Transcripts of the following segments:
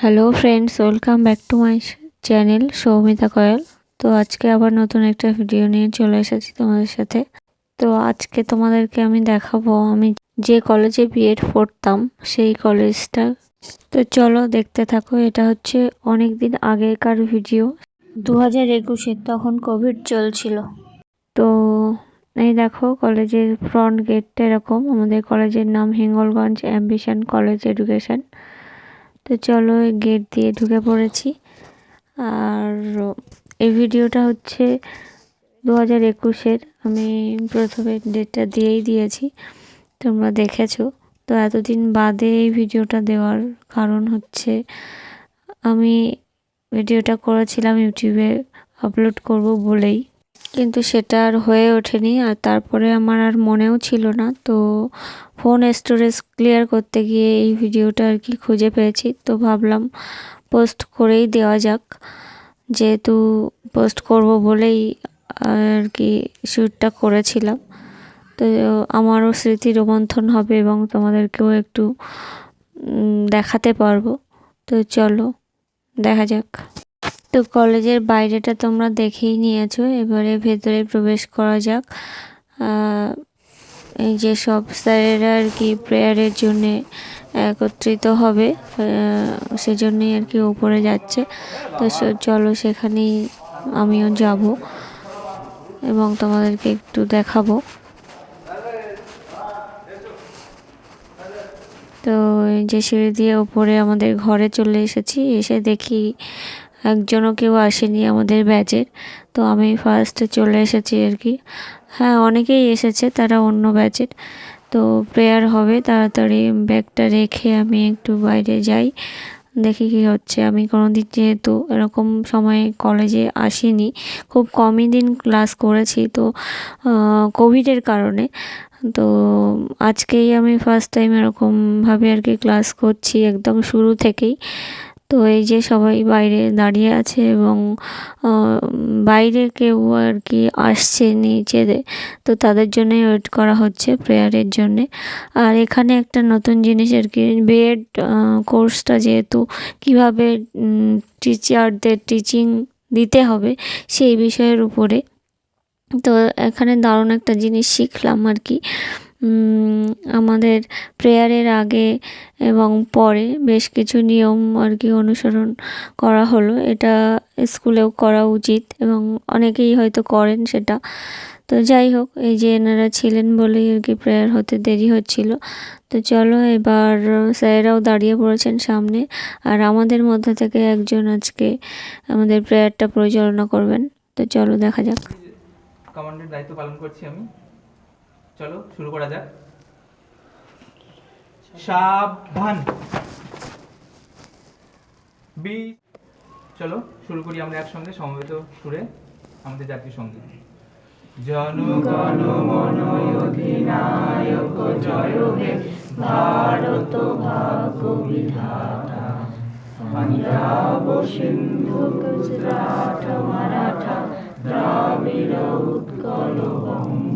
Hello friends welcome back to my channel Soumita Koyal তো আজকে আবার নতুন একটা ভিডিও নিয়ে চলে এসেছি তোমাদের সাথে। তো আজকে তোমাদেরকে আমি দেখাবো, আমি যে কলেজে বিএড পড়তাম, সেই কলেজটা তো চলো দেখতে থাকো, এটা হচ্ছে অনেক দিন আগেকার ভিডিও দু হাজার একুশে তখন কোভিড চলছিল। তো এই দেখো, কলেজের ফ্রন্ট গেটটা এরকম। আমাদের কলেজের নাম হিঙ্গলগঞ্জ অ্যাম্বিশন কলেজ এডুকেশন তো চলো এই গেট দিয়ে ঢুকে পড়েছি। আর এই ভিডিওটা হচ্ছে দু হাজার একুশের। আমি প্রথমে ডেটটা দিয়েই দিয়েছি। তোমরা দেখেছ। তো এতদিন বাদে এই ভিডিওটা দেওয়ার কারণ হচ্ছে, আমি ভিডিওটা করেছিলাম ইউটিউবে আপলোড করব বলেই। কিন্তু সেটা আর হয়ে ওঠেনি আর তারপরে আমার আর মনেও ছিল না। তো ফোন স্টোরেজ ক্লিয়ার করতে গিয়ে এই ভিডিওটা আর কি খুঁজে পেয়েছি। তো ভাবলাম পোস্ট করেই দেওয়া যাক। যেহেতু পোস্ট করব বলেই আর কি শ্যুটটা করেছিলাম। তো আমারও স্মৃতি রোমন্থন হবে এবং তোমাদেরকেও একটু দেখাতে পারব। তো চলো, দেখা যাক। তো কলেজের বাইরেটা তোমরা দেখেই নিয়েছো, এবারে ভেতরে প্রবেশ করা যাক। এই যে সব স্যারেরা আর কি প্রেয়ারের জন্যে একত্রিত হবে সেজন্যই আর কি উপরে যাচ্ছে। তো চলো সেখানেই আমিও যাব এবং তোমাদেরকে একটু দেখাবো। তো যে সিঁড়ি দিয়ে উপরে আমাদের ঘরে চলে এসেছি, এসে দেখি একজনও কেউ আসেনি আমাদের ব্যাচের তো আমি ফার্স্টে চলে এসেছি আর কি। হ্যাঁ অনেকেই এসেছে, তারা অন্য ব্যাচের তো প্রেয়ার হবে, তাড়াতাড়ি ব্যাগটা রেখে আমি একটু বাইরে যাই, দেখি কি হচ্ছে। আমি কোনো দিন যেহেতু এরকম সময়ে কলেজে আসিনি, খুব কমই দিন ক্লাস করেছি। তো কোভিডের কারণে। তো, আজকেই আমি ফার্স্ট টাইম এরকমভাবে আর কি ক্লাস করছি, একদম শুরু থেকেই। তো এই যে সবাই বাইরে দাঁড়িয়ে আছে এবং বাইরে কেউ আর কি আসছে নিচে তো তাদের জন্যই ওয়েট করা হচ্ছে প্রেয়ারের জন্যে। আর এখানে একটা নতুন জিনিস আর কি, বিএড কোর্সটা যেহেতু কীভাবে টিচারদের টিচিং দিতে হবে সেই বিষয়ের উপরে। তো এখানে দারুণ একটা জিনিস শিখলাম আর কি। আমাদের প্রেয়ারের আগে এবং পরে বেশ কিছু নিয়ম আর কি অনুসরণ করা হলো। এটা স্কুলেও করা উচিত এবং অনেকেই হয়তো করেন সেটা। তো যাই হোক, এই যে এনারা ছিলেন বলেই আর কি প্রেয়ার হতে দেরি হচ্ছিল। তো চলো এবার স্যারেরাও দাঁড়িয়ে পড়েছেন সামনে আর আমাদের মধ্যে থেকে একজন আজকে আমাদের প্রেয়ারটা পরিচালনা করবেন। তো চলো দেখা যাক। কমান্ডের দায়িত্ব পালন করছি আমি। চলো, শুরু করা যাক। সাবধান। বি। চলো, শুরু করি আমরা একসঙ্গে, সমবেত সুরে আমাদের জাতীয় সংগীত। জনগণ মন অধিনায়ক জয় ভারত ভাগ্য বিধাতা পাঞ্জাব সিন্ধু গুজরাট মারাঠা দ্রাবিড় উৎকল বঙ্গ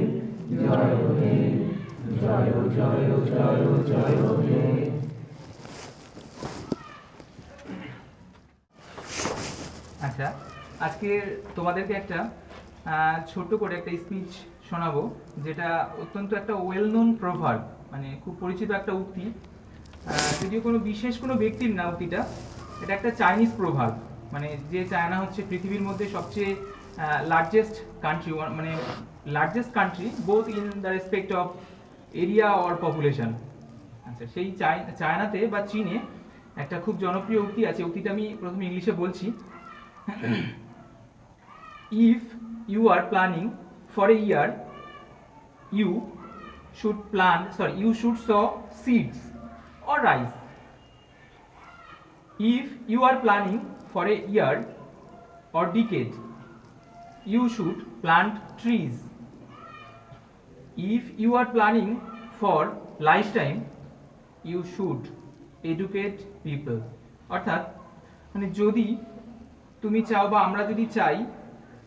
আচ্ছা আজকে তোমাদেরকে একটা ছোট্ট করে একটা স্পিচ শোনাবো, যেটা অত্যন্ত একটা ওয়েল নোন প্রভার্ব মানে খুব পরিচিত একটা উক্তি। যদিও কোনো বিশেষ কোনো ব্যক্তির না উক্তিটা, এটা একটা চাইনিজ প্রভাব মানে যে চায়না হচ্ছে পৃথিবীর মধ্যে সবচেয়ে লার্জেস্ট কান্ট্রি মানে largest country both in the respect of area or population আচ্ছা সেই চায়নাতে বা চীনে একটা খুব জনপ্রিয় উক্তি আছে। উক্তিটা আমি প্রথমে ইংলিশে বলছি। If you are planning for a year you should plan sorry you should sow seeds or rice if you are planning for a year or decade you should plant trees if you are planning for lifetime, you should educate people. অর্থাৎ মানে যদি তুমি চাও বা আমরা যদি চাই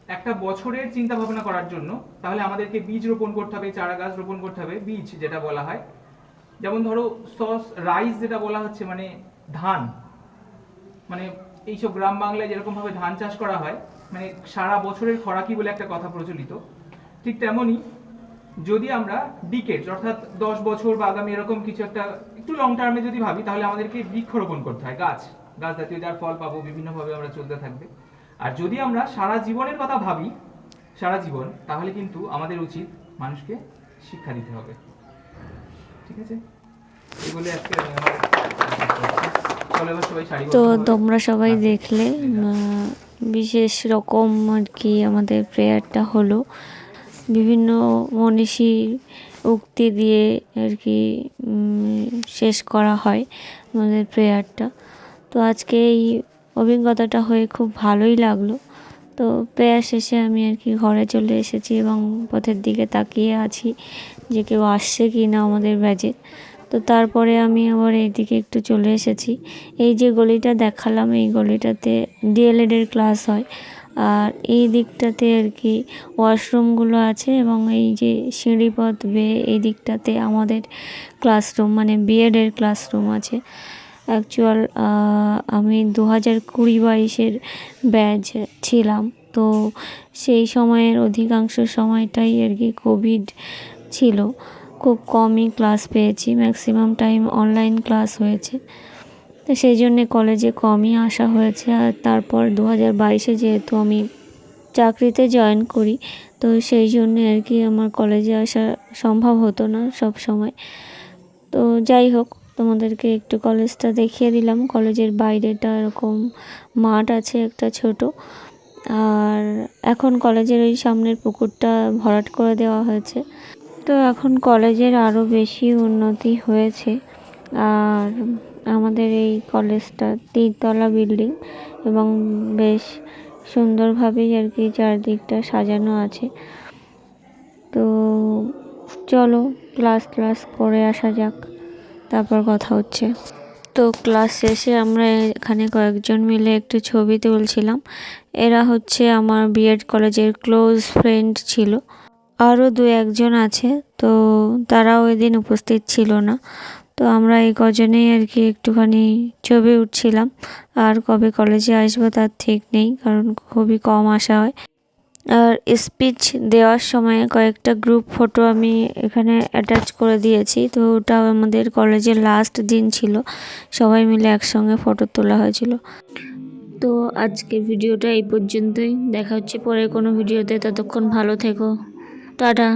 একটা বছরের চিন্তা ভাবনা করার জন্য, তাহলে আমাদেরকে বীজ রোপণ করতে হবে, চারা গাছ রোপণ করতে হবে, বীজ যেটা বলা হয়। যেমন ধরো, সস, রাইস যেটা বলা হচ্ছে মানে ধান। মানে এইসব গ্রাম বাংলায় যেরকমভাবে ধান চাষ করা হয় মানে সারা বছরের খরাকি বলে একটা কথা প্রচলিত। ঠিক তেমনই যদি আমরা ডিকেট অর্থাৎ দশ বছর বা আগামী এরকম কিছু একটা একটু লং টার্মে যদি ভাবি তাহলে আমাদেরকে বৃক্ষরোপণ করতে হয়। গাছ গাছ জাতীয় যার ফল পাবো বিভিন্নভাবে আমরা চলতে থাকবে। আর যদি আমরা সারা জীবনের কথা ভাবি সারা জীবন তাহলে কিন্তু আমাদের উচিত মানুষকে শিক্ষা দিতে হবে। ঠিক আছে? এগুলো আজকে তো তোমরা সবাই দেখলে আহ, বিশেষ রকম আর কি আমাদের প্রেয়ারটা হলো। বিভিন্ন মনীষীর উক্তি দিয়ে আর কি শেষ করা হয় আমাদের প্রেয়ারটা। তো আজকে এই অভিজ্ঞতাটা হয়ে খুব ভালোই লাগল। তো প্রেয়ার শেষে আমি আর কি ঘরে চলে এসেছি এবং পথের দিকে তাকিয়ে আছি যে কেউ আসছে কি না আমাদের ব্যাচে। তো তারপরে আমি আবার এইদিকে একটু চলে এসেছি। এই যে গলিটা দেখালাম, এই গলিটাতে ডিএলএডের ক্লাস হয়। আর এই দিকটাতে আর কি ওয়াশরুমগুলো আছে এবং এই যে সিঁড়িপথ বেয়ে এই দিকটাতে আমাদের ক্লাসরুম মানে বিএডের ক্লাসরুম আছে। অ্যাকচুয়াল আমি দু হাজার কুড়ি বাইশের ব্যাচ ছিলাম। তো সেই সময়ের অধিকাংশ সময়টাই আর কি কোভিড ছিল। খুব কমই ক্লাস পেয়েছি, ম্যাক্সিমাম টাইম অনলাইন ক্লাস হয়েছে। তো সেই জন্যে কলেজে কমই আসা হয়েছে আর তারপর দু হাজার বাইশে যেহেতু আমি চাকরিতে জয়েন করি, তো সেই জন্যে আর কি আমার কলেজে আসা সম্ভব হতো না সব সময়। তো যাই হোক, তোমাদেরকে একটু কলেজটা দেখিয়ে দিলাম। কলেজের বাইরেটা এরকম মাঠ আছে একটা ছোট। আর এখন কলেজের ওই সামনের পুকুরটা ভরাট করে দেওয়া হয়েছে। তো এখন কলেজের আরও বেশি উন্নতি হয়েছে। আর আমাদের এই কলেজটা তিনতলা বিল্ডিং এবং বেশ সুন্দরভাবেই আর কি চারদিকটা সাজানো আছে। তো চলো ক্লাস ক্লাস করে আসা যাক, তারপর কথা হচ্ছে। তো ক্লাস শেষে আমরা এখানে কয়েকজন মিলে একটু ছবি তুলছিলাম। এরা হচ্ছে আমার বিএড কলেজের ক্লোজ ফ্রেন্ড ছিল। আরও দু একজন আছে, তো তারাও ওই দিন উপস্থিত ছিল না। তো আমরা এই কজনেই আর কি একটুখানি ছবি উঠছিলাম। আর কবে কলেজে আসব তার ঠিক নেই, কারণ খুবই কম আসা হয়। আর স্পিচ দেওয়ার সময় কয়েকটা গ্রুপ ফটো আমি এখানে অ্যাটাচ করে দিয়েছি। তো ওটা আমাদের কলেজের লাস্ট দিন ছিল। সবাই মিলে একসঙ্গে ফটো তোলা হয়েছিল। তো আজকে ভিডিওটা এই পর্যন্তই। দেখা হচ্ছে পরে কোনো ভিডিওতে। ততক্ষণ ভালো থেকো। টাটা।